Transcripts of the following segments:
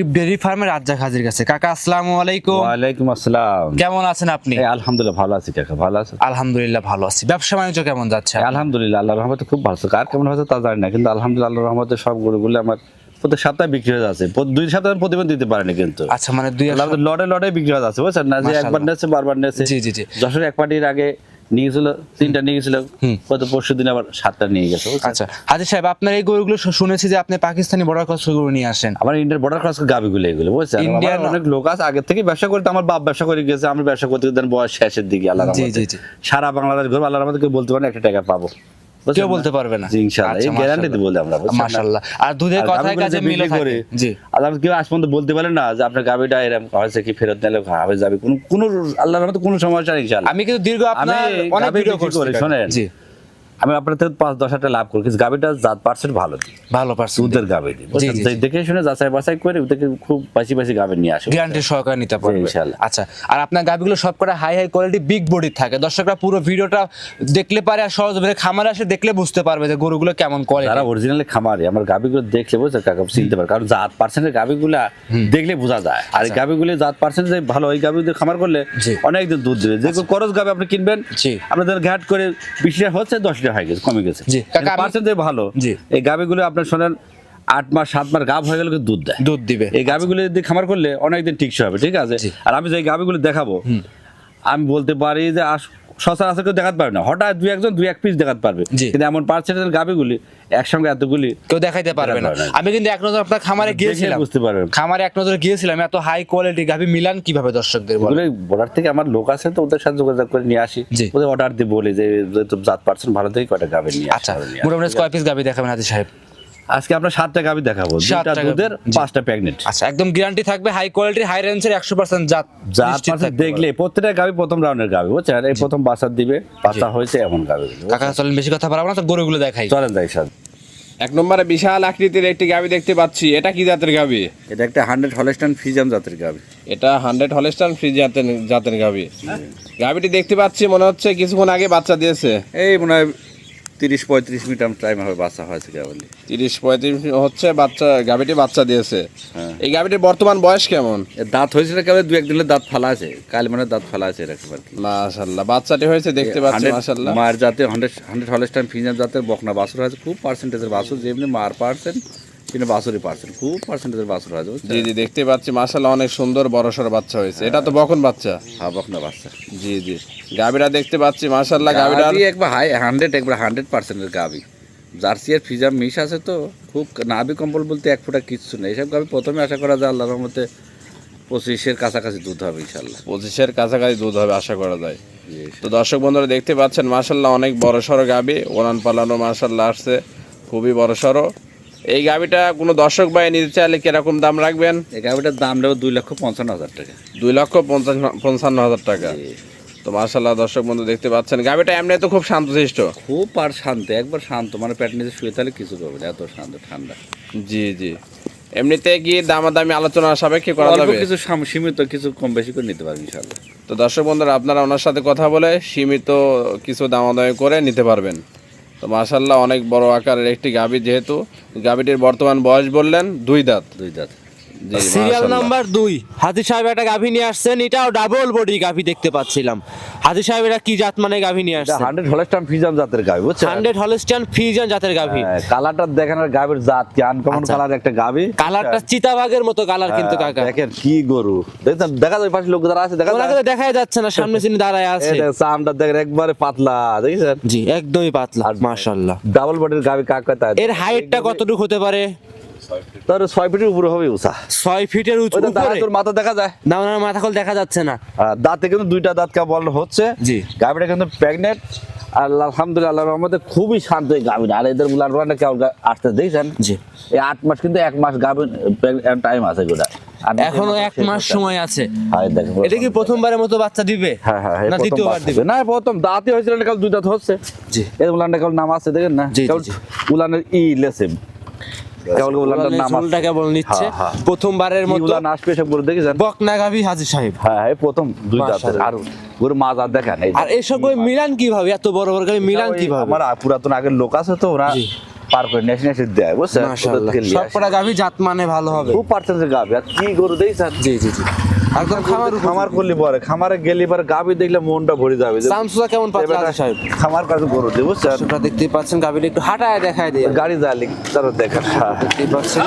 Akib dairy ফার্মের রাজ্জাক হাজির কাছে? কাকা আসসালামু আলাইকুম। ওয়ালাইকুম আসসালাম। কেমন আছেন আপনি? আলহামদুলিল্লাহ ভালো আছি কাকা ভালো আছে আলহামদুলিল্লাহ ভালো আছি। ব্যবসা বাণিজ্য কেমন যাচ্ছে আলহামদুলিল্লাহ আল্লাহ রহমতে খুব ভালো কার কেমন হয়েছে তা জানি না কিন্তু আলহামদুলিল্লাহ আল্লাহ রহমতে সব গরুগুলো আমার প্রত্যেক সপ্তাহে বিক্রি হয়ে যাচ্ছে। দুই সপ্তাহে দিতে পারেনি কিন্তু। আচ্ছা মানে দুই লড়ে লড়ে বিক্রি হয়ে যাচ্ছে বুঝছেন? না যে। একবার নেছে বারবার নেছে। জি, জি, জি। যশোর এক পার্টির আগে নিয়ে গেছিল তিনটা নিয়ে গেছিল গত পরশু দিন আবার সাতটা নিয়ে গেছে আচ্ছা হাজির সাহেব আপনার এই গরুগুলো শুনেছি যে আপনি পাকিস্তানি বর্ডার ক্রস গরু নিয়ে আসেন। আমার ইন্ডিয়ার বর্ডার ক্রস গাবিগুলো এগুলো বুঝছেন? ইন্ডিয়ার অনেক লোক আছে আগে থেকে ব্যবসা করতে আমার বাপ ব্যবসা করে গেছে আমি ব্যবসা করতে দেন বয়স শেষের দিকে আল্লাহ। সারা বাংলাদেশ ঘুরবো আল্লাহ আমাদেরকে বলতে পারেন একটা টাকা পাবো। কেউ বলতে পারবে না। ইনশাআল্লাহ এই আচ্ছা, গ্যারান্টি দিব আমরা মাশাআল্লাহ। আর দুধের কথায় কাজে মিল থাকে। জি। আল্লাহ কেউ আজ পর্যন্ত বলতে পারেন না যে আপনার গাবিটা এরকম হয়েছে কি ফেরত নিলে হবে যাবে। কোনো কোনো আল্লাহর রহমতে কোনো সমস্যা ইনশাআল্লাহ। আমি কিন্তু দীর্ঘ আপনার অনেক ভিডিও করছি শোনেন। জি। আমি আপনার থেকে পাঁচ দশ হাজার লাভ করি কিন্তু গাবিটা জাত পার্সেন্ট ভালো দিই। ভালো দুধের দিই। বুঝছেন? জি, যে দেখে শুনে যাচাই বাছাই করে ওদেরকে খুব বাসি বাসি গাবি নিয়ে আসে গ্যারান্টি সহকারে নিতে পারবে। ইনশাআল্লাহ। আচ্ছা আর আপনার গাভিগুলো সব করে high high quality big body থাকে। দর্শকরা পুরো ভিডিওটা দেখলে পারে আর সহজ ভাবে খামারে আসে দেখলে বুঝতে পারবে যে গরুগুলো কেমন কোয়ালিটি যারা অরিজিনালি খামারে আমার গাবিগুলো দেখলে বুঝছে কাকা চিনতে পারে কারণ জাত পার্সেন্টের গাবিগুলা দেখলে বোঝা যায়। আর এই গাবিগুলি জাত পার্সেন্ট যে ভালো ওই দিয়ে খামার করলে আচ্ছা। অনেক দিন দুধ দেবে। যে করজ গাবি আপনি কিনবেন। আপনাদের ঘাট করে বিশ হচ্ছে দশ লিটার হয়ে গেছে কমে গেছে। জি। কাকা, আমি- পার্সেন্ট ভালো। এই গাবিগুলো আপনার শোনেন আট মাস সাত মাস গাভ হয়ে গেলে দুধ দেয়। দুধ দিবে। এই গাবিগুলো যদি খামার করলে অনেকদিন টিকসই হবে ঠিক আছে? আর আমি যে গাবিগুলো দেখাবো আমি বলতে পারি যে আস- সচরাচর কেউ দেখাতে পারবে না। হঠাৎ দুই একজন দুই এক পিস দেখাতে পারবে। কিন্তু এমন পার্সেন্টের গাবিগুলি একসঙ্গে এতগুলি কেউ দেখাইতে পারবে না। আমি কিন্তু এক নজর আপনার খামারে গিয়েছিলাম। বুঝতে পারবেন। খামারে এক নজর গিয়েছিলাম এত হাই কোয়ালিটি গাভি মিলান কীভাবে দর্শকদের বলে বর্ডার থেকে আমার লোক আছে তো ওদের সাথে যোগাযোগ করে নিয়ে আসি। ওদের অর্ডার দিয়ে বলি যে জাত পার্সেন্ট ভালো থেকে কয়টা গাবি নিয়ে আচ্ছা মোটামুটি কয় পিস গাভি দেখাবেন হাজি সাহেব। আজকে আমরা সাতটা গাবি দেখাবো। সাতটা দুটা দুধের পাঁচটা প্রেগনেন্ট আচ্ছা একদম গ্যারান্টি থাকবে হাই কোয়ালিটি হাই রেঞ্জের একশো পার্সেন্ট জাত জাত দেখলে প্রত্যেকটা গাবি প্রথম রাউন্ডের গাবি বুঝছেন? এই প্রথম বাচ্চা দিবে বাচ্চা হয়েছে এমন গাবি কাকা চলেন বেশি কথা পারব না তো গরুগুলো দেখাই। চলেন যাই সাথে এক নম্বরে বিশাল আকৃতির একটি গাবি দেখতে পাচ্ছি। এটা কি জাতের গাবি এটা একটা হান্ড্রেড হলেস্টান ফিজাম জাতের গাবি এটা হান্ড্রেড হলেস্টান ফ্রি জাতের জাতের গাবি গাবিটি দেখতে পাচ্ছি মনে হচ্ছে কিছুক্ষণ আগে বাচ্চা দিয়েছে। এই মনে হয় তিরিশ পঁয়ত্রিশ মিনিট টাইম হবে বাচ্চা হয়েছে কেবলই। তিরিশ পঁয়ত্রিশ হচ্ছে বাচ্চা গাভিটি বাচ্চা দিয়েছে। হ্যাঁ। এই গাভিটির বর্তমান বয়স কেমন? দাঁত হয়েছিল কেবল দু একদিনের দাঁত ফালা আছে। কাল মানে দাঁত ফালা আছে এরকম আর কি। মাশাল্লাহ বাচ্চাটি হয়েছে দেখতে পাচ্ছি 100 মাশাল্লাহ। মায়ের জাতে হান্ড্রেড হান্ড্রেড হলেস্টাইন ফিঞ্জার জাতের বকনা বাসুর হয়েছে খুব পার্সেন্টেজের বাসুর যেমনি মার পার্সেন্ট কিন্তু পার্সেন্ট খুব পার্সেন্টেজের বাছুর আছে জি জি দেখতে পাচ্ছি অনেক সুন্দর বড়সড় বাচ্চা হয়েছে। এটা তো বকন বাচ্চা? হ্যাঁ বকনা বাচ্চা। জি জি। গাবিটা দেখতে পাচ্ছি মাশাল্লাহ গাবিটার গাবি একবার হাই হান্ড্রেড একবার হান্ড্রেড পার্সেন্টের গাবি জার্সি আর ফিজাম মিশ আছে তো খুব নাভি কম্বল বলতে এক ফোঁটা কিচ্ছু নেই। এইসব গাবি প্রথমে আশা করা যায় আল্লাহর রহমতে পঁচিশের কাছাকাছি দুধ হবে ইনশাল্লাহ পঁচিশের কাছাকাছি দুধ হবে আশা করা যায়। তো দর্শক বন্ধুরা দেখতে পাচ্ছেন মাশাল্লাহ অনেক বড় সড়ো গাবি ওরান পালানো মাশাল্লাহ আসছে খুবই বড় সড়ো। এই গাবিটা কোনো দর্শক ভাই নিতে চাইলে কীরকম দাম রাখবেন? এই গাবিটার দাম নেবে দুই লক্ষ পঞ্চান্ন হাজার টাকা। দুই লক্ষ পঞ্চান্ন হাজার টাকা। তো মার্শাল্লাহ দর্শক বন্ধু দেখতে পাচ্ছেন গাবিটা এমনি তো খুব শান্তশিষ্ট। খুব আর শান্ত একবার শান্ত মানে পেট নিচে শুয়ে তাহলে কিছু করবে না এত শান্ত ঠান্ডা। জি জি। এমনিতে কি দামাদামি আলোচনা সাপেক্ষে করা যাবে? কিছু সাম- সীমিত কিছু কম বেশি করে নিতে পারবে ইনশাল্লাহ তো দর্শক বন্ধুরা আপনারা ওনার সাথে কথা বলে সীমিত কিছু দামাদামি করে নিতে পারবেন। তো মাসাল্লাহ অনেক বড় আকারের একটি গাভী যেহেতু, গাভীটির বর্তমান বয়স বললেন দুই দাঁত। দুই দাঁত। সিরিয়াল। নাম্বার দুই। হাজি সাহেব একটা গাভি নিয়ে আসছেন। এটাও ডাবল বডি গাভি দেখতে পাচ্ছিলাম। হাতি সাহেব এটা কি জাত মানে গাভি নিয়ে আসছেন? হান্ড্রেড হলেস্টাম ফিজাম জাতের গাবি বুঝছেন? হান্ড্রেড হলস্টিয়ান ফিজিয়ান জাতের গাভি। হ্যাঁ, কালারটা দেখেন আর গাবির জাত কি আনকমন আচ্ছা। কালার একটা গাবি কালারটা চিতাবাগের মতো কালার কিন্তু হ্যাঁ, কাকা। দেখেন কি গরু। দেখছেন? দেখা যায় পাশে লোক যারা আছে দেখা যায়। দেখাই যাচ্ছে না সামনে চিনি দাঁড়ায় আছে। এটা চামড়া দেখেন একবারে পাতলা দেখেছেন? জি একদমই পাতলা মাশাআল্লাহ। ডাবল বডির গাবি কাক এর হাইটটা কতটুকু হতে পারে? ছয় ফিটের উপরে হবে ছয় ফিটের উঁচু তোর মাথা দেখা যায়? না ওনার মাথা খোল দেখা যাচ্ছে না। দাঁতে কিন্তু দুইটা দাঁত কেবল হচ্ছে। জি। গাবিটা কিন্তু প্রেগনেন্ট আর আলহামদুলিল্লাহ রহমতে খুবই শান্ত এই আর এদের কেমন গা- আসতে দেখছেন? জি। এই আট মাস কিন্তু এক মাস টাইম আছে গোটা। এখনও এক মাস সময় আছে। হ্যাঁ, এটা কি প্রথমবারের মতো বাচ্চা দিবে? হ্যাঁ হ্যাঁ এই না দ্বিতীয়বার দিবে? না প্রথম দাঁতই হয়েছিল কাল দুই দাঁত হচ্ছে। জি। এই উলানটা নাম আছে দেখেন না। উলানের ই লেসে কেবল উলানটার নাম আছে। কেবল নিচ্ছে। হ্যাঁ, হ্যাঁ। প্রথমবারের কি মতো উলান আসবে সব গরু দেখেছেন? বকনা গাভি হাজি সাহেব। হ্যাঁ প্রথম দুই দাঁতের। আর গরু মাজা দেখেন আর এসব ওই মিলান কীভাবে? এত বড় বড় গাভি মিলান কীভাবে? আমার পুরাতন আগের লোক আছে তো ওরা। পার করে নেশে নেশে দেয় বুঝছেন? মাশাআল্লাহ। ওদের থেকে নিয়ে সব আসি। কটা গাভী জাত মানে ভালো হবে। খুব পার্সেন্টের গাবি আর কি গরু দেই স্যার জি জি জি। একদম খামার খামার করলে পরে খামারে গেলে পরে গাবি দেখলে মনটা ভরে যাবে। যে কেমন আছে সাহেব? খামার কাছে গরু দেই বুঝছেন? দর্শকরা দেখতেই পাচ্ছেন গাভীটা একটু হাঁটায় দেখায় দিয়ে। গাড়ি যালি তারা দেখেন দেখতে পাচ্ছেন।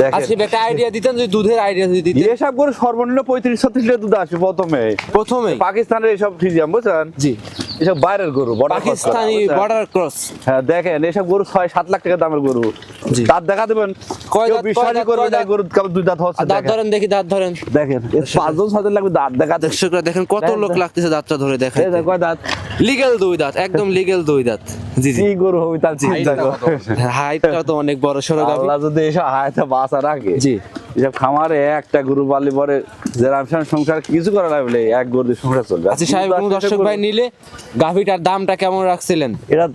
দেখেন। একটা আইডিয়া দিতেন যদি দুধের আইডিয়া যদি দিতেন। এসব গরু সর্বনিম্ন পঁয়ত্রিশ ছত্রিশ লিটার দুধ আসে প্রথমে। প্রথমেই? পাকিস্তানের এসব ফিজিয়াম বুঝছেন? জি। এসব বাইরের গরু পাকিস্তানি বর্ডার ক্রস হ্যাঁ দেখেন এসব গরু ছয় সাত লাখ টাকা দামের গরু। দাঁত দেখা দেবেন? কয় কেউ দাঁত, বিশ্বাসই করবে না গরু দুই দাঁত হচ্ছে দাঁত দেখেন। ধরেন দেখি দাঁত ধরেন। দেখেন এর পাঁচজন ছজন লাগবে দাঁত দর্শকরা দেখেন কত লোক লাগতেছে দাঁতটা ধরে দেখায় এই দেখ, কয় দাঁত? লিগেল দুই দাঁত একদম লিগেল দুই দাঁত। জি জি। গরু হবে তার চিন্তা হাইটটা তো অনেক বড় সড়ো আল্লাহ যদি এসব হায়াতে বাঁচা রাখে জি। এসব খামারে একটা গরু পালি পরে যে সংসার কিছু করা লাগবে এক গরু সংসার চলবে। আচ্ছা সাহেব কোনো দর্শক ভাই নিলে গাভীটার দামটা কেমন রাখছিলেন? এটা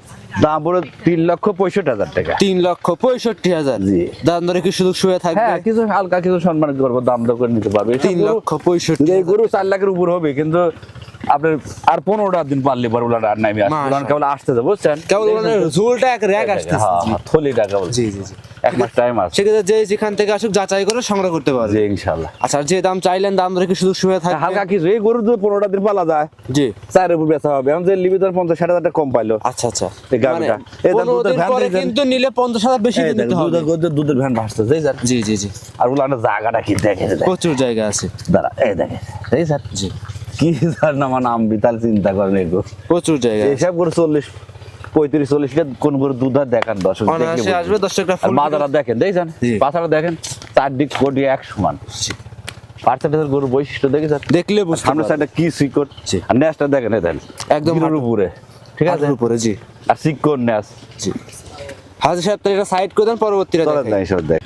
দাম পড়ে তিন লক্ষ পঁয়ষট্টি হাজার টাকা। তিন লক্ষ পঁয়ষট্টি হাজার। জি। দাম ধরে কি সুবিধা থাকবে? হ্যাঁ কিছু হালকা কিছু সম্মানিত করব দাম দর করে নিতে পারবে। তিন লক্ষ পঁয়ষট্টি গরু চার লাখের উপর হবে কিন্তু আপনার আর পনেরোটা দিন পারলে পরে ওগুলো আর নামে। উলান কেবল আসতে যাবে কেবল ওনার এক র্যাক আসতেছে। হ্যাঁ, থলিটা কেবল। জি জি জি। এক মাস টাইম আছে। সেক্ষেত্রে যে যেখান থেকে আসুক যাচাই করে সংগ্রহ করতে পারবে। জি আচ্ছা যে দাম চাইলেন দাম ধরে কি সুযোগ সুবিধা থাকবে হালকা কিছু এই গরু যদি পনেরোটা দিন পালা যায়। জি। চারের উপর বেচা হবে। এখন যে লিবি ধর পঞ্চাশ ষাট হাজার টাকা কম পাইলো। আচ্ছা আচ্ছা। এই গাভীটা। এই দাম দুধের ভ্যান কিন্তু নিলে পঞ্চাশ হাজার বেশি দিতে হবে। দুধের দুধের- ভ্যান ভাসতে যাই স্যার জি জি জি। আর ওগুলো জায়গাটা কি দেখে প্রচুর জায়গা আছে। দাঁড়া এই দেখে এই স্যার জি। কি স্যার না আমার নাম বিতাল চিন্তা করেন এগুলো প্রচুর জায়গা। এইসব করে চল্লিশ পঁয়ত্রিশ চল্লিশ কোন করে দুধ আর দেখান দর্শক। আসবে দর্শকরা মাদারা দেখেন দেখছেন। পাছাটা দেখেন কোটি এক সমান। পার্সেন্টেজের গরুর বৈশিষ্ট্য দেখলে সাইডে কি সিকট। আর ন্যাসটা দেখেন দেখেন একদম উপরে। ঠিক আছে? উপরে জি। আর সিকট ন্যাস। জি। হাজি সাহেব এটা সাইড করে দেন পরবর্তীটা চলেন দেখাই। না এইসব দেখ।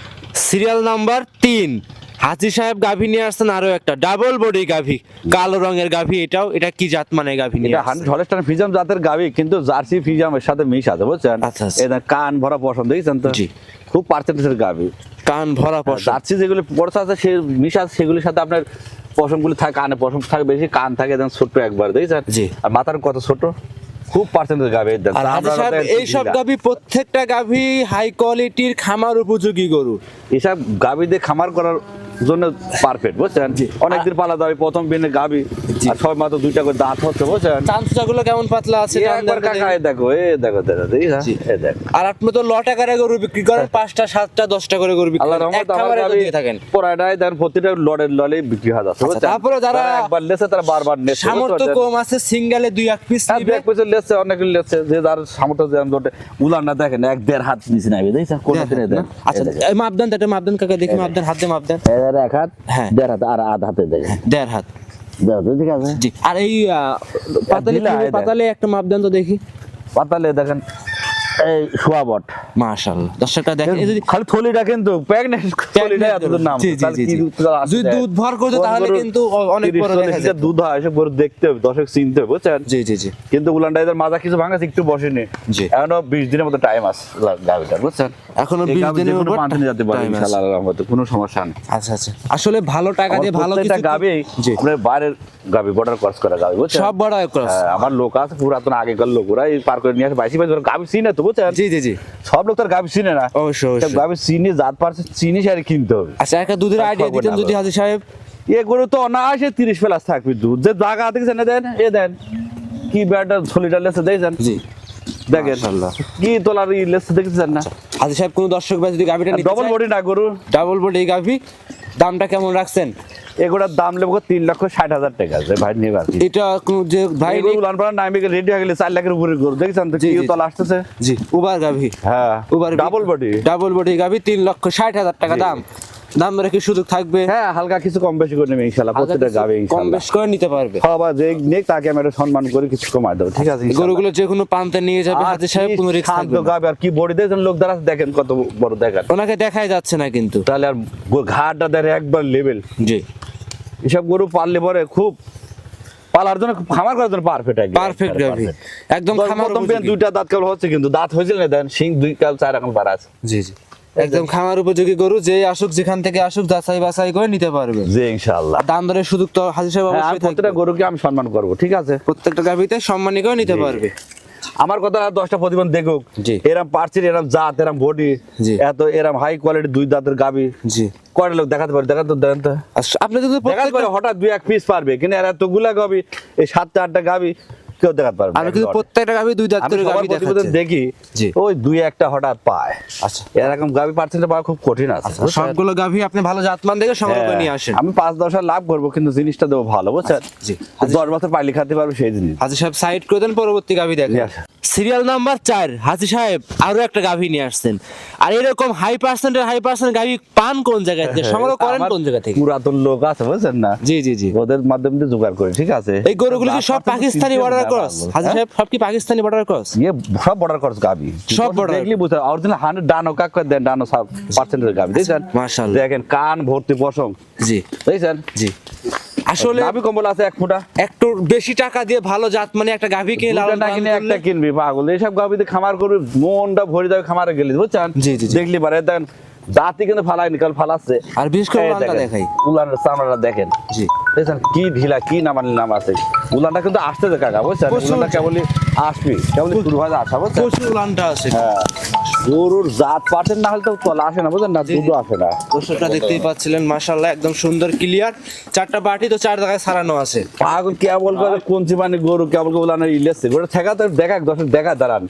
সিরিয়াল নাম্বার তিন। হাজি সাহেব গাভী নিয়ে আসছেন আরও একটা। ডাবল বডি গাভী। কালো রঙের গাভী এটাও। এটা কি জাত মানে গাভী নিয়ে এটা হলস্টাইন ফিজাম জাতের গাবি কিন্তু জার্সি ফিজামের সাথে মিশ আছে বুঝছেন? আচ্ছা, আচ্ছা। এটা কান ভরা পছন্দ দেখছেন তো? জি। খুব পার্সেন্টেজের গাবি কান ভরা পশম। জার্সি যেগুলো পড়ছে আছে সে মিশ আছে সেগুলির সাথে আপনার পশমগুলি থাকে কানে পশম থাকে বেশি কান থাকে একদম ছোট্ট একবার দেখছেন? জি। আর মাথার কত ছোট? খুব পার্সেন্টেজ গাভী আর হাজি সাহেব এইসব গাভী প্রত্যেকটা গাভী হাই কোয়ালিটির খামার উপযোগী গরু। এসব গাবি দিয়ে খামার করার জন্য পারফেক্ট বুঝছেন? অনেকদিন পালা দাবি প্রথম বিনে গাবি। আর মাত্র দুইটা করে দাঁত হচ্ছে বুঝছেন? গুলো কেমন পাতলা আছে একবার কাকা দেখি। দেখো এ দেখো দেখো দেখি জি। এ দেখো। আর আপনি তো গরু বিক্রি করেন পাঁচটা সাতটা দশটা করে গরু বিক্রি করেন এক রহমত তো দিয়ে থাকেন। দেন প্রতিটা লড়ের লড়ে বিক্রি হয়ে যাচ্ছে তারপরে যারা একবার লেছে তারা বারবার নেছে সামর্থ্য কম আছে সিঙ্গেলে দুই এক পিস হ্যাঁ নিবে। এক লেছে অনেক লেছে যে যার সামর্থ্য যেমন ধরে উলান না দেখেন এক দেড় হাত নিচে নাইবে দেখছেন? কোন দিনে দেন আচ্ছা মাপদান এটা মাপদান কাকা দেখি মাপদান হাত দিয়ে মাপদান। এর এক হাত হ্যাঁ। দেড় হাত আর আধ হাতে দেখেন। দেড় হাতে, ঠিক আছে। জি। আর এই পাতালে। পাতালে একটা মাপ দেন তো দেখি। পাতালে দেখেন। এই শোয়া মাশাআল্লাহ। দর্শকটা দেখেন যদি খালি থলিটা কিন্তু প্রেগনেন্ট থলিটা এত নাম জি, জি, জি, কি জি। দুধ আছে? যদি দুধ ভর করতো তাহলে কিন্তু অনেক বড় দেখা লিটার দুধ হয় এসব গরু দেখতে হবে দর্শক চিনতে হবে বুঝছেন? জি জি জি। কিন্তু উলানটা মাজা কিছু ভাঙাছে একটু বসেনি। জি। এখনও বিশ দিনের মতো টাইম আছে গাভিটার বুঝছেন? এখনও 20 দিনের যে কোনো উপর পাঁচ দিনে যেতে পারে ইনশাআল্লাহ রহমতে কোনো সমস্যা নেই। আচ্ছা আচ্ছা। আসলে ভালো টাকা দিয়ে ভালো কিছু গাভী বাইরের গাভী বর্ডার ক্রস করা বুঝছেন? সব বড় ক্রস হ্যাঁ, আমার লোক আছে পুরাতন আগেকার লোকরা এই পার করে নিয়ে আসে বাইশি বাইশ গাভী চিনে তো বুঝছেন? জি জি জি। সব লোক তার গাভী চিনে না। অবশ্যই অবশ্যই। গাভী চিনি জাত পারছে চিনি সারি কিনতে হবে। আচ্ছা একটা দুধের আইডিয়া দিতেন যদি। হাজি সাহেব। এগুলো তো অনায়াসে তিরিশ প্লাস থাকবে দুধ। যে জায়গা দেন এ দেন। কি ব্যাটার ছলিটার লেসে জি। দেখেন। কি তোলার ই লেসে দেখছেন না? হাজি সাহেব কোন দর্শক ভাই যদি গাভিটা নিতে ডবল বডি না গরু ডাবল বডি গাভি দামটা কেমন রাখছেন? এগুলোর দাম নেব তিন লক্ষ ষাট হাজার টাকা আছে ভাই এটা যে ভাই উলান নামে রেডি হয়ে গেলে চার লাখের উপরে গরু দেখছেন তো জি, কি তলা আসতেছে? জি উবার গাভি। হ্যাঁ উবার ডাবল বডি ডাবল বডি গাভি তিন লক্ষ ষাট হাজার টাকা দাম। দাম ধরে কি সুযোগ থাকবে। হ্যাঁ হালকা কিছু কম বেশি করে নেবে প্রত্যেকটা যাবে কম বেশ করে নিতে পারবে। হ্যাঁ বা যে নেক তাকে আমি একটা সম্মান করে কিছু কমাই দেবো ঠিক আছে। গরুগুলো যে কোনো প্রান্তে নিয়ে যাবে আর সাহেব কোনো রিস্ক থাকবে। গাবে আর কি বডি লোক দ্বারা দেখেন কত বড় দেখেন ওনাকে দেখাই যাচ্ছে না কিন্তু। তাহলে আর ঘাটটা দেখে একবার লেভেল জি। এসব গরু পাললে পরে খুব পালার জন্য খামার করার জন্য পারফেক্ট একদম পারফেক্ট গাভি। একদম খামার। দুইটা দাঁত কেবল হচ্ছে কিন্তু দাঁত হয়েছিল না দেন সিং দুই কাল চার এখন বাড়া আছে। জি জি। একদম খামার উপযোগী গরু যে আসুক যেখান থেকে আসুক যাচাই বাছাই করে নিতে পারবে। জি ইনশাআল্লাহ। দাম দরের সুযোগ তো হাজির সাহেব হ্যাঁ, অবশ্যই প্রত্যেকটা গরুকে আমি সম্মান করব ঠিক আছে? প্রত্যেকটা গাভিতে সম্মানী করে নিতে পারবে। আমার কথা দশটা প্রতিবন্ধ দেখুক। এরম পার্সির এরম জাত এরম বডি। এত এরম হাই কোয়ালিটি দুই দাঁতের গাবি জি কয়টা লোক দেখাতে পারে দেখাতে দেন তো আচ্ছা, আপনি যদি হঠাৎ দুই এক পিস পারবে কিন্তু এরা তো এতগুলা গাবি এই সাতটা আটটা গাবি কেউ দেখাতে পারবে আমি কিন্তু প্রত্যেকটা গাভি দুই দাঁত করে সবার গাভি দেখাচ্ছি। দেখি ওই দুই একটা হঠাৎ পায়। আচ্ছা। এরকম পার্সেন্ট পাওয়া খুব কঠিন আছে সবগুলো গাভি আপনি ভালো জাতমান দেখে সংগ্রহ করে নিয়ে আসেন। হ্যাঁ, আমি পাঁচ দশ লাভ করব কিন্তু জিনিসটা দেবো ভালো বুঝছেন? জি। দশ বছর পাইলি খাতে পারবে সেই জিনিস। হাজি সাহেব সাইড করে দেন পরবর্তী গাভি দেখেন। সিরিয়াল নাম্বার চার হাজি সাহেব আরও একটা গাভি নিয়ে আসছেন। আর এরকম হাই পার্সেন্টের হাই পার্সেন্ট গাভি পান কোন জায়গা থেকে? সংগ্রহ করেন কোন জায়গা থেকে? পুরাতন লোক আছে বুঝছেন না? জি জি জি। ওদের মাধ্যমে জোগাড় করে ঠিক আছে? এই গরুগুলো সব পাকিস্তানি ক্রস হাজি? সাহেব সব কি পাকিস্তানি বর্ডার ক্রস সব বর্ডার ক্রস গাবি সব border। দেখলি বুঝতে অরিজিনাল হান্ড্রেড ডানো কাক দেন ডানো সব পার্সেন্টের গাবি দেখছেন মাশাআল্লাহ। দেখেন কান ভর্তি পশম জি দেখছেন জি আসলে কম্বল আছে এক ফুটা একটু বেশি টাকা দিয়ে ভালো জাত মানে একটা গাভি কিনে লালন না কিনে একটা কিনবি পাগল। এইসব খামার করবি মনটা ভরে যাবে খামারে গেলি। বুঝছেন? জি, জি। দেখলি পারে দেখেন জাতি কিন্তু ফালাইনি কারণ ফালাচ্ছে। আর বিশেষ করে উলানটা দেখেন, দেখাই। উলানের চামড়াটা দেখেন। জি। দেখেন কি ঢিলা কি নামানি নাম আছে। উলানটা কিন্তু আসতেছে কাকা বুঝছেন। উলানটা কেবলই আসবি কেবলই শুরু হয় আসা বুঝছেন? উলানটা আছে। হ্যাঁ। গরুর জাত পাটেন না হলে তো তলা আসে না বুঝলেন না? দুধও আসে না। দর্শকটা দেখতেই পাচ্ছিলেন মাশাআল্লাহ একদম সুন্দর ক্লিয়ার চারটা বাটি তো চার জায়গায় সারানো আছে। পাগল কেবল করে কোন চিমানি গরু কেবল করে উলানের ইলেছে গরু ঠেকা তো দেখা দর্শক দেখা দাঁড়ান।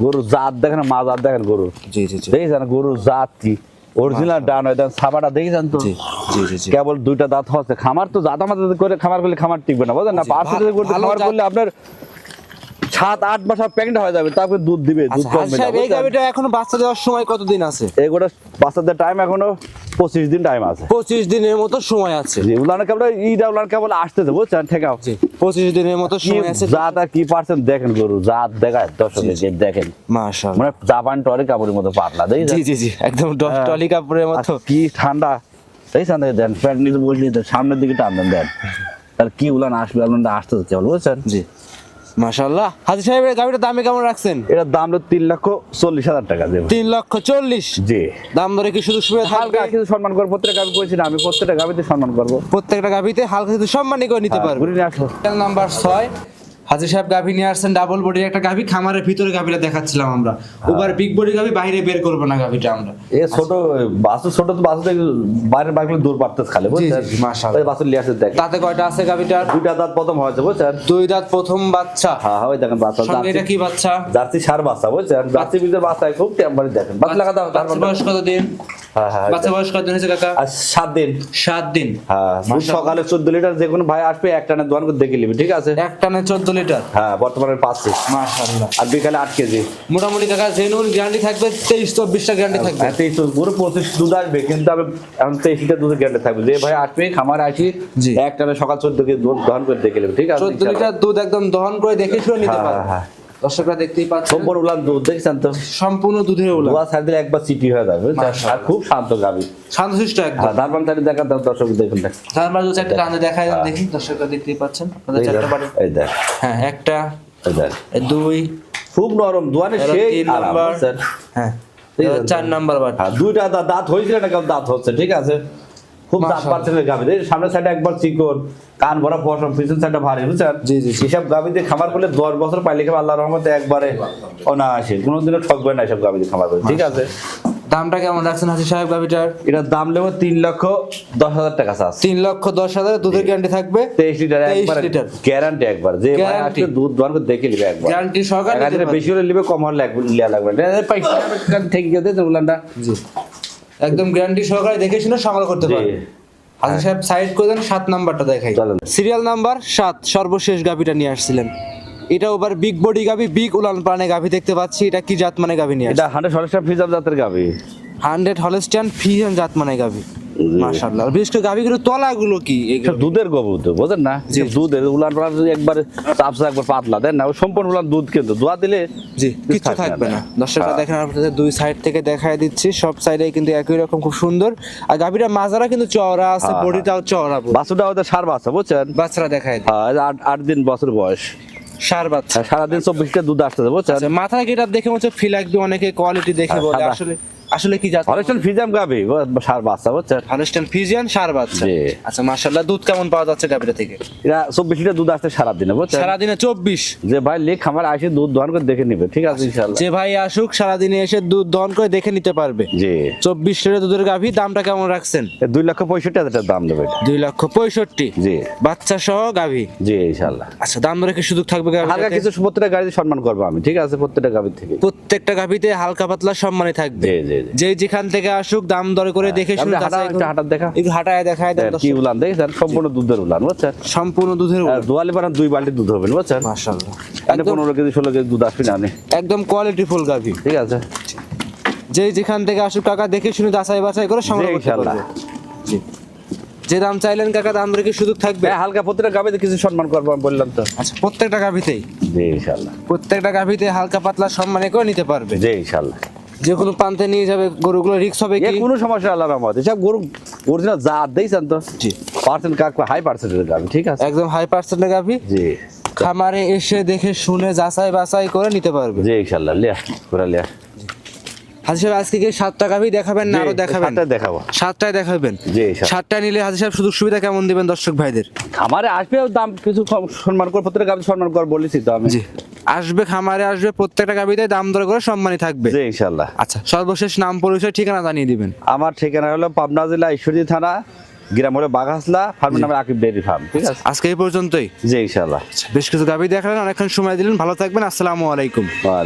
গরুর জাত দেখেন মা জাত দেখেন গরু। জি জি জি। দেখেছেন গরুর জাত কি? অরিজিনাল ডান হয় সাবাটা দেখেছেন তো? জি জি জি জি। কেবল দুইটা দাঁত হচ্ছে। খামার তো জাত আমাদের করে খামার করলে খামার টিকবে না বুঝলেন না? জি, ভা- করতে খামার করলে আপনার সাত আট মাস প্যাকেট হয়ে যাবে তারপরে দুধ দিবে দুধ আচ্ছা কমবে এই গাভিটা এখনও বাচ্চা দেওয়ার সময় কতদিন আছে? এগুলো বাচ্চাদের টাইম এখনও পঁচিশ দিন টাইম আছে। পঁচিশ দিনের মতো সময় আছে। উলান কেবল ইটা উলান কেবল আসতেছে বুঝছেন? ঠেকাও। পঁচিশ দিনের মতো সময় আছে। জাত আর কি পার্সেন্ট দেখেন গরু জাত দেখায় দর্শকের দেখেন। মাশাআল্লাহ। মানে জাপান টরে কাপড়ের মতো পাতলা জি জি জি একদম হ্যাঁ। টলি কাপড়ের মতো। কি ঠান্ডা। দেন প্যান্ট নিচে সামনের দিকে টান দেন দেন। কি উলান আসবে উলানটা আসতেছে কেবল বুঝছেন? জি। মাশাআল্লাহ। হাজি সাহেব এই গাভিটার দামে কেমন রাখছেন? এটার দাম হলো তিন লক্ষ চল্লিশ হাজার টাকা দেবো। তিন লক্ষ চল্লিশ? জি। দাম ধরে কি শুধু শুয়ে হালকা কিছু সম্মান করব প্রত্যেকটা গাবি করেছি না আমি প্রত্যেকটা গাবিতে সম্মান করব। প্রত্যেকটা গাভিতে হালকা কিছু সম্মানই করে নিতে পারবে। ঘুরে নিয়ে নাম্বার ছয়। হাজির সাহেব গাভি নিয়ে আসছেন ডাবল বডির একটা গাভি খামারের ভিতরে গাভিটা দেখাচ্ছিলাম আমরা। ওবার বিগ বডি গাভি বাইরে বের করব না গাভিটা আমরা। এ ছোট বাসু ছোট তো বাসু বাইরের বাইকগুলো দূর পারতেছে খালি বুঝছেন? মাশাআল্লাহ। ওই বাসু লিয়ে আসে দেখ তাতে কয়টা আছে গাভিটার? দুইটা দাঁত প্রথম হয়েছে বুঝছেন? দুই দাঁত প্রথম বাচ্চা। হ্যাঁ হ্যাঁ ওই দেখেন বাচ্চা সঙ্গে এটা কি বাচ্চা? জার্সি সার বাচ্চা বুঝছেন? জার্সি বীজের বাচ্চা খুব টেম্পারি দেখেন। বাচ্চা লাগা দাও তার বয়স কত দিন হ্যাঁ হ্যাঁ বাচ্চা বয়স কত দিন হয়েছে কাকা? সাত দিন। সাত দিন। হ্যাঁ সকালে চোদ্দ লিটার যে কোনো ভাই আসবে এক টানে দোকান করে দেখে নিবি ঠিক আছে? এক টানে চোদ্দ লিটার? হ্যাঁ বর্তমানে মাশাআল্লাহ। আর বিকালে আট কেজি। মোটামুটি কাকা জেনুইন গ্যারান্টি থাকবে তেইশ চব্বিশটা গ্যারান্টি থাকবে? তেইশ পুরো পঁচিশ দুধ আসবে কিন্তু আমি এখন তেইশ লিটার দুধের গ্যারান্টি থাকবে। যে ভাই আসবে খামার আসি জি। সকাল চোদ্দ কেজি দুধ দহন করে দেখে নেবে ঠিক আছে? চোদ্দ লিটার দুধ একদম দহন করে দেখে শুনে নিতে হ্যাঁ, পারবে। হ্যাঁ। দর্শকরা দেখতেই পাচ্ছেন। সম্পূর্ণ উলান দুধ দেখছেন তো? সম্পূর্ণ দুধের উলা দোয়া ছাড় দিলে একবার চিটি হয়ে যাবে আর খুব শান্ত গাবি শান্তশিষ্ট একদম। হ্যাঁ ধারবান দেখা দাও দর্শক দেখুন দেখ তার একটা কানে দেখায় দেখি দর্শকরা দেখতেই পাচ্ছেন। আপনাদের চারটা দেখ, বাড়ি। এই দেখ। হ্যাঁ একটা এই দেখ। দুই। খুব নরম সেই আরাম হ্যাঁ। চার নাম্বার বাট দুইটা দা- দাঁত হয়েছিল না কেমন দাঁত হচ্ছে ঠিক আছে? খুব সামনের সাইডে একবার চিকন কান ভরা পশম পিছন সাইডে ভারী বুঝছেন? জি, জি, জি। এসব গাভিতে খামার করলে দশ বছর পাইলে খাবে আল্লাহ রহমতে একবারে অনায়াসে কোনোদিনও ঠকবে না এসব গাভিতে খামার করে ঠিক আছে। দামটা কেমন রাখছেন হাসি সাহেব গাভিটার? এটার দাম নেব তিন লক্ষ দশ হাজার টাকা চাষ। তিন লক্ষ দশ হাজার দুধের গ্যারান্টি থাকবে? তেইশ লিটার একবার লিটার। গ্যারান্টি একবার। যে দুধ দোয়ান দেখে নিবে একবার। গ্যারান্টি সহকারে। বেশি হলে নিবে কম হলে লাগবে লিয়া লাগবে থেকে উলানটা জি একদম গ্যারান্টি সহকারে দেখে শুনে সংগ্রহ করতে। পারবে। হাসি সাহেব সাইড করে দেন সাত নাম্বারটা দেখাই। সিরিয়াল নাম্বার সাত সর্বশেষ গাভিটা নিয়ে আসছিলেন। এটা ওবার বিগ বডি গাভি বিগ উলান প্রাণে গাভি দেখতে পাচ্ছি। এটা কি জাত মানে গাভি নিয়ে এটা হান্ড্রেড সরষা ফিজাব জাতের গাভি। হান্ড্রেড হলস্টিয়ান ফিজিয়ান জাত মানে গাভি। মাশাআল্লাহ। বিশেষ করে গাভিগুলো তলাগুলো কি? দুধের গবু তো বুঝেন না? জি। দুধের উলান পালান একবার চাপসা একবার পাতলা দেন না? সম্পূর্ণ উলান দুধ কিন্তু। দোয়া দিলে জি কিছু থাকবে না। দর্শকরা হ্যাঁ। দেখেন আপনাদের দুই সাইড থেকে দেখায় দিচ্ছি। সব সাইডে কিন্তু একই রকম খুব সুন্দর। আর গাভিটা মাজারা কিন্তু চওড়া আছে হ্যাঁ, বডিটাও চওড়া পুরো। বাছুটা ওদের সার বাচ্চা বুঝছেন? বাচ্চারা দেখায়। হ্যাঁ, যে আট আট দিন বছর বয়স। সার বাচ্চা। সারাদিন চব্বিশটা দুধ আসতে বুঝছেন? আচ্ছা মাথায় গেট দেখে মনে হচ্ছে ফিল লাগবে অনেকে কোয়ালিটি দেখে হ্যাঁ, বলে। আসলে আসলে কি জাত? গাবি সার বাচ্চা বুঝছেন? হলস্টেন ফিজিয়ান সার বাচ্চা। আচ্ছা মাশাআল্লাহ দুধ কেমন পাওয়া যাচ্ছে গাভীটা থেকে? এরা চব্বিশ লিটার দুধ আসতে সারাদিনে বুঝছেন? সারাদিনে চব্বিশ। যে ভাই লেখ আসে দুধ দোকান করে দেখে নিবে ঠিক আছে ইনশাল্লাহ যে ভাই আসুক সারাদিনে এসে দুধ দহন করে দেখে নিতে পারবে। জি। চব্বিশ লিটার দুধের গাভী দামটা কেমন রাখছেন? এ দুই লক্ষ পঁয়ষট্টি হাজার দাম দেবে এটা। দুই লক্ষ পঁয়ষট্টি। জি। বাচ্চা সহ গাভী? জি ইনশাল্লাহ আচ্ছা দাম কি সুযোগ থাকবে হালকা গাভীটাতে? কিছু প্রত্যেকটা গাড়িতে সম্মান করব আমি ঠিক আছে প্রত্যেকটা গাড়ির থেকে। প্রত্যেকটা গাভীতে হালকা পাতলা সম্মানে থাকবে। জি জি। যে যেখান থেকে আসুক দাম দরে করে দেখে শুনে একটু হাঁটার দেখা। একটু হাঁটায় দেখায় দেন কি উলান দেখছেন? সম্পূর্ণ দুধের উলান বুঝছেন? সম্পূর্ণ দুধের দোয়ালি দুই বালতি দুধ হবে বুঝছেন? মাশাআল্লাহ। একদম পনেরো কেজি ষোলো কেজি দুধ আসবে না একদম কোয়ালিটি ফুল গাভী। ঠিক আছে। যে যেখান থেকে আসুক কাকা দেখে শুনে যাচাই বাছাই করে সংগ্রহ জি, করতে পারবে। জি। যে দাম চাইলেন কাকা দাম কি সুযোগ থাকবে। হ্যাঁ, হালকা প্রত্যেকটা গাড়িতে কিছু সম্মান করব আমি বললাম তো। আচ্ছা প্রত্যেকটা গাভীতেই? জি প্রত্যেকটা গাভীতে হালকা পাতলা সম্মানে করে নিতে পারবে। জি ইনশাল্লাহ যে কোনো প্রান্তে নিয়ে যাবে গরুগুলো রিক্স হবে কি? কোনো সমস্যা আল্লাহর রহমতে। সব গরু অরিজিনাল জাত দেইছেন তো জি। পার্সেন্ট কাক হাই পার্সেন্টের গাড়ি ঠিক আছে? একদম হাই পার্সেন্টের গাভী। জি। খামারে এসে দেখে শুনে যাচাই বাছাই করে নিতে পারবে। জি ইনশাআল্লাহ লিয়া পুরা লিয়া। হাজি সাহেব আজকে কি দেখাবেন না আরও দেখাবেন? দেখাবো। সাতটায় দেখাবেন? নিলে হাজি সাহেব সুযোগ সুবিধা কেমন দিবেন দর্শক ভাইদের? খামারে আসবে দাম কিছু সম্মান করে সম্মান করে বলেছি তো আমি। আসবে খামারে আসবে প্রত্যেকটা দাম দর করে থাকবে। জি আচ্ছা সর্বশেষ নাম পরিচয় ঠিকানা জানিয়ে দিবেন। আমার ঠিকানা হলো পাবনা জেলা ঈশ্বরদী থানা গ্রাম হলো বাঘাসলা ফার্মের নামে আকিব ডেয়ারি ফার্ম ঠিক আছে? আজকে এই পর্যন্তই। জি ইনশাল্লাহ বেশ কিছু গাভী দেখালেন অনেকক্ষণ সময় দিলেন ভালো থাকবেন আসসালামু আলাইকুম।